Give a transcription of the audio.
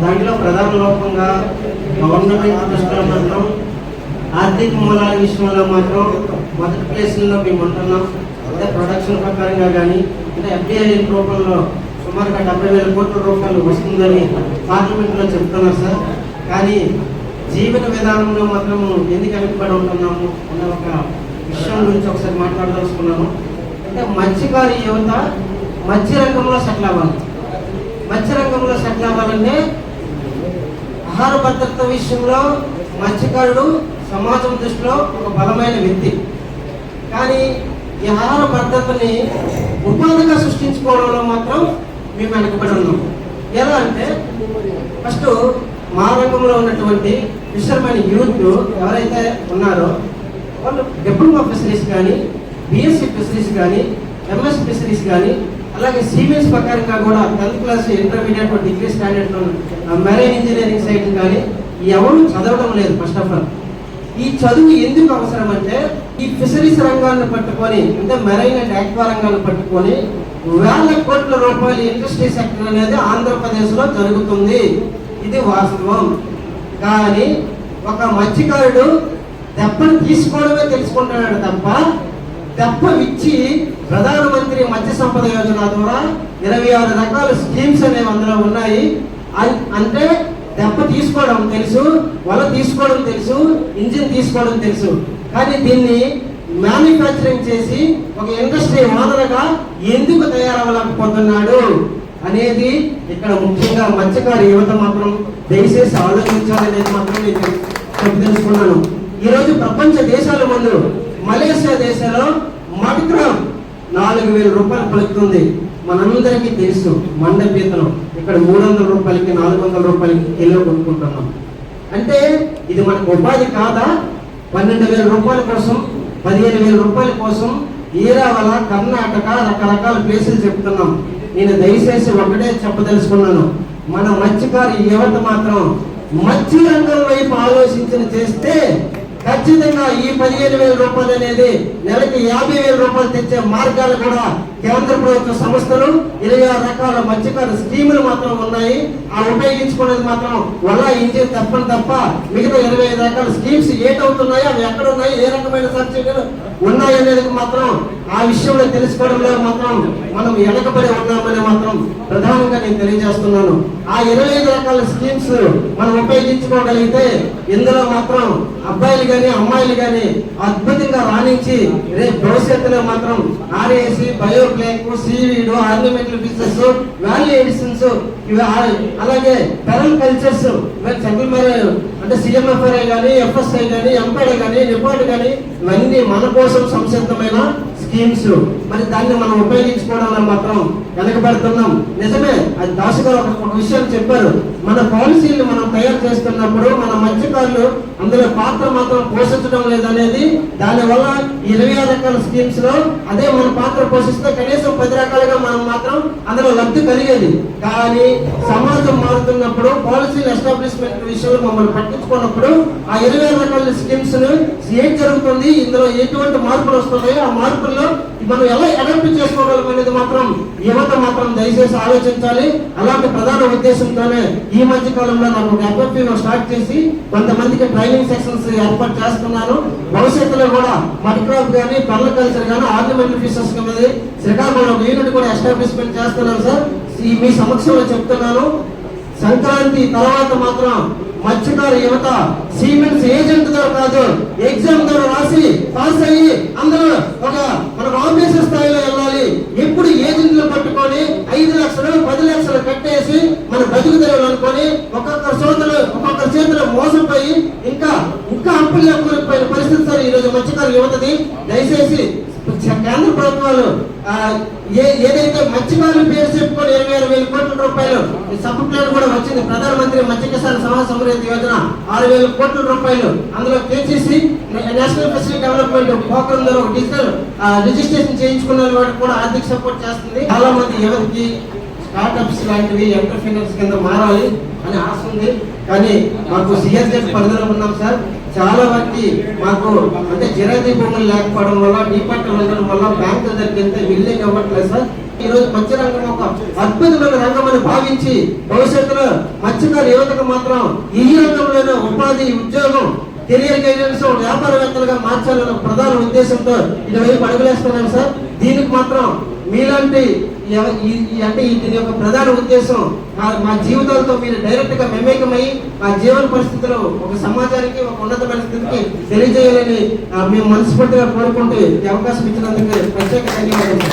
దాంట్లో ప్రధాన లోపంగా గవర్నమెంట్ దృష్టిలో మాత్రం ఆర్థిక మూలాల విషయంలో మాత్రం మొదటి ప్లేస్లో మేము ఉంటున్నాం. అంటే ప్రొడక్షన్ ప్రకారంగా కానీ అంటే ఎఫ్డిఐ రూపంలో సుమారుగా డెబ్బై వేల కోట్ల రూపాయలు వస్తుందని పార్లమెంట్లో చెప్తున్నారు సార్. కానీ జీవన విధానంలో మాత్రం ఎందుకు వెనుకబడి ఉంటున్నాము అనే ఒక విషయం గురించి ఒకసారి మాట్లాడదలుచుకున్నాము అంటే మత్స్యకారి యువత మత్స్య రంగంలో సెటిల్ అవ్వాలి. మత్స్య రంగంలో సెటిల్ అవ్వాలంటే ఆహార భద్రత విషయంలో మత్స్యకారుడు సమాజం దృష్టిలో ఒక బలమైన వ్యక్తి. కానీ ఈ ఆహార భద్రతని ఉపాధిగా సృష్టించుకోవడంలో మాత్రం మేము వెనకబడి ఉన్నాం. ఎలా అంటే ఫస్ట్ మా రంగంలో ఉన్నటువంటి ఫిషర్మెన్ యూత్ ఎవరైతే ఉన్నారో వాళ్ళు డిప్లొమా ఫెసిలిటీస్ కానీ బిఎస్సి ఫెసిలిటీస్ కానీ ఎంఎస్ ఫిషరీస్ కానీ అలాగే సీనియర్స్ ప్రకారంగా కూడా tenth class intermediate degree standard marine engineering side కానీ ఎవరు చదవడం లేదు ఫస్ట్ ఆఫ్ ఆల్ ఈ చదువు ఎందుకు అవసరం అంటే ఈ ఫిషరీస్ రంగాన్ని పట్టుకొని అంటే మెరైన్ అండ్ ఆక్వా రంగాన్ని పట్టుకొని వేల కోట్ల రూపాయల ఇండస్ట్రీ సెక్టర్ అనేది ఆంధ్రప్రదేశ్లో జరుగుతుంది. ఇది వాస్తవం. కానీ ఒక మత్స్యకారుడు దెబ్బను తీసుకోవడమే తెలుసుకుంటున్నాడు తప్ప దెబ్బ ఇచ్చి ప్రధానమంత్రి మత్స్య సంపద యోజన ద్వారా ఇరవై ఆరు రకాల స్కీమ్స్ అనేవి అందులో ఉన్నాయి. అంటే దెబ్బ తీసుకోవడం తెలుసు వల తీసుకోవడం తెలుసు ఇంజిన్ తీసుకోవడం తెలుసు. కానీ దీన్ని మ్యానుఫ్యాక్చరింగ్ చేసి ఒక ఇండస్ట్రీ ఓనర్గా ఎందుకు తయారవ్వలేకపోతున్నాడు అనేది ఇక్కడ ముఖ్యంగా మత్స్యకారు యువత మాత్రం దయచేసి ఆలోచించాలనేది మాత్రం నేను చెప్పి తెలుసుకున్నాను ఈరోజు ప్రపంచ దేశాల ముందు మలేషియా దేశంలో మటక్రామ్ నాలుగు వేల రూపాయలు పలుకుతుంది. మనందరికీ తెలుసు మండ పీతనం ఇక్కడ మూడు వందల రూపాయలకి నాలుగు వందల రూపాయలకి కిలో కొనుక్కుంటున్నాం. అంటే ఇది మనకు ఉపాధి కాదా? పన్నెండు వేల రూపాయల కోసం పదిహేను వేల రూపాయల కోసం ఈరావల కర్ణాటక రకరకాల ప్లేసులు చెప్తున్నాం. నేను దయచేసి ఒకటే చెప్పదలుచుకున్నాను. మన మత్స్యకారు యువత మాత్రం మత్స్య రంగం వైపు ఆలోచించిన చేస్తే ఖచ్చితంగా ఈ పదిహేను వేల రూపాయలు అనేది నెలకి యాభై వేల రూపాయలు తెచ్చే మార్గాలు కూడా కేంద్ర ప్రభుత్వ సంస్థలు ఇరవై ఆరు రకాల మత్స్యకార స్కీములు మాత్రం ఉన్నాయి. ఆ ఉపయోగించుకునేది మాత్రం వల్ల ఇంజిన్ తప్పని తప్ప మిగతా ఇరవై ఐదు రకాల స్కీమ్స్ ఏటవుతున్నాయో అవి ఎక్కడ ఉన్నాయి ఏ రకమైన సబ్సిడీలు ఉన్నాయి అనేది మాత్రం ఆ విషయంలో తెలుసుకోవడంలో మాత్రం మనం వెనకబడి ఉన్నామని మాత్రం ప్రధానంగా నేను తెలియజేస్తున్నాను. ఆ ఇరవై ఐదు రకాల స్కీమ్స్ మనం ఉపయోగించుకోగలిగితే ఇందులో మాత్రం అబ్బాయిలు కానీ అమ్మాయిలు కానీ అద్భుతంగా రాణించి రేపు భవిష్యత్తులో మాత్రం RAC biofloc seaweed ornamental business value additions ఇవి అలాగే పెరల్ కల్చర్స్ సెంట్రల్ మరి అంటే సిఎంఎఫ్ఆర్ఐ కానీ ఎఫ్ఎస్ఐ కానీ ఎంపైడ్ కానీ రిపోర్ట్ కానీ ఇవన్నీ మన కోసం సంసిద్ధమైన స్కీమ్స్ మరి దాన్ని మనం ఉపయోగించుకోవడంలో మాత్రం వెనకబడుతున్నాం. నిజమే అది దాసు గారు ఒక విషయం చెప్పారు. మన పాలసీలు మనం తయారు చేస్తున్నప్పుడు మన మత్స్యకారులు అందులో పాత్ర మాత్రం పోషించడం లేదనేది దానివల్ల ఈ ఇరవై ఆరు రకాల స్కీమ్స్లో అదే మన పాత్ర పోషిస్తే కనీసం పది రకాలుగా మనం మాత్రం అందులో లబ్ధి కలిగేది. కానీ సమాజం మారుతున్నప్పుడు పాలసీలు ఎస్టాబ్లిష్మెంట్ విషయంలో మమ్మల్ని పట్టించుకున్నప్పుడు ఆ ఇరవై ఆరు రకాల స్కీమ్స్ ఏం జరుగుతుంది ఇందులో ఎటువంటి మార్పులు వస్తున్నాయో ఆ మార్పుల్లో మనం ఎలా అడాప్ట్ చేసుకోగలం అనేది మాత్రం యువత మాత్రం దయచేసి ఆలోచించాలి. అలాంటి ప్రధాన ఉద్దేశంతోనే ఈ మధ్య కాలంలో నాకు ఒక ఎఫ్ఎఫ్పీ స్టార్ట్ చేసి కొంతమందికి ట్రైనింగ్ సెక్షన్స్ ఏర్పాటు చేస్తున్నాను భవిష్యత్తులో కూడా మడ్క్రాప్ కానీ పర్ల కల్చర్ కానీ ఆర్నమెంటల్ ఫిషెస్ కానీ శ్రీకాకుళం ఒక యూనిట్ కూడా ఎస్టాబ్లిష్మెంట్ చేస్తున్నాను సార్. ఈ మీ సమక్షంలో చెప్తున్నాను. సంక్రాంతి తర్వాత మాత్రం మత్స్యకారు యువత సిమెంట్స్ ఏజెంట్ ద్వారా కాదు ఎగ్జామ్ ద్వారా రాసి పాస్ అయ్యి అందరూ ఒక మన తెరవలు అనుకొని ఒక్కొక్క సోదరులు ఒక్కొక్క చేతులు మోసపోయి ఇంకా ఇంకా అప్పులు కూలిపోయిన పరిస్థితి సార్ ఈరోజు మత్స్యకారులు యువతది. దయచేసి కేంద్ర ప్రభుత్వాలు ఏ ఏదైతే మత్స్యకారులు పేరు చెప్పుకొని ఇరవై ఆరు వేల కోట్ల రూపాయలు ఈ సబ్ ప్లాన్ కూడా వచ్చింది. ప్రధానమంత్రి మత్స్య కిసాన్ సమాజ సమృద్ధి యోజన ఆరు వేల కోట్ల రూపాయలు. అందులో కేసీసీ నేషనల్ ఫెసిలిటీ డెవలప్మెంట్ పోకరం డిజిటల్ రిజిస్ట్రేషన్ చేయించుకున్న వాటికి కూడా ఆర్థిక సపోర్ట్ చేస్తుంది. చాలా మంది యువతకి స్టార్టప్స్ లాంటివి ఎంటర్ప్రీనర్స్ కింద మారాలి అని ఆశ ఉంది. కానీ మాకు సిఎస్ఎఫ్ పరిధిలో ఉన్నాం సార్. చాలా మంది మాకు అంటే జిరాజీ భూములు లేకపోవడం వల్ల డిపార్ట్మెంట్ ఉండడం వల్ల బ్యాంక్ దగ్గరికి వెళ్తే బిల్డింగ్ అవ్వట్లేదు సార్. ఈ రోజు మత్స్య రంగం ఒక అద్భుతమైన రంగం అని భావించి భవిష్యత్తులో మత్స్యకారు యువతకు మాత్రం ఈ రంగంలోనే ఉపాధి ఉద్యోగం కెరియర్ గైడెన్స్ వ్యాపారవేత్తలుగా మార్చాలన్న ప్రధాన ఉద్దేశంతో ఇటువైపు అడుగులేస్తున్నాం సార్. దీనికి మాత్రం మీలాంటి ఈ- అంటే ఈ దీని యొక్క ప్రధాన ఉద్దేశం మా- మా జీవితాలతో మీరు డైరెక్ట్గా మమేకమై మా జీవన పరిస్థితులు ఒక సమాజానికి ఒక ఉన్నతమైన స్థితికి తెలియజేయాలని మేము మనస్ఫూర్తిగా కోరుకుంటూ ఈ అవకాశం ఇచ్చినందుకు ప్రత్యేక ధన్యవాదాలు.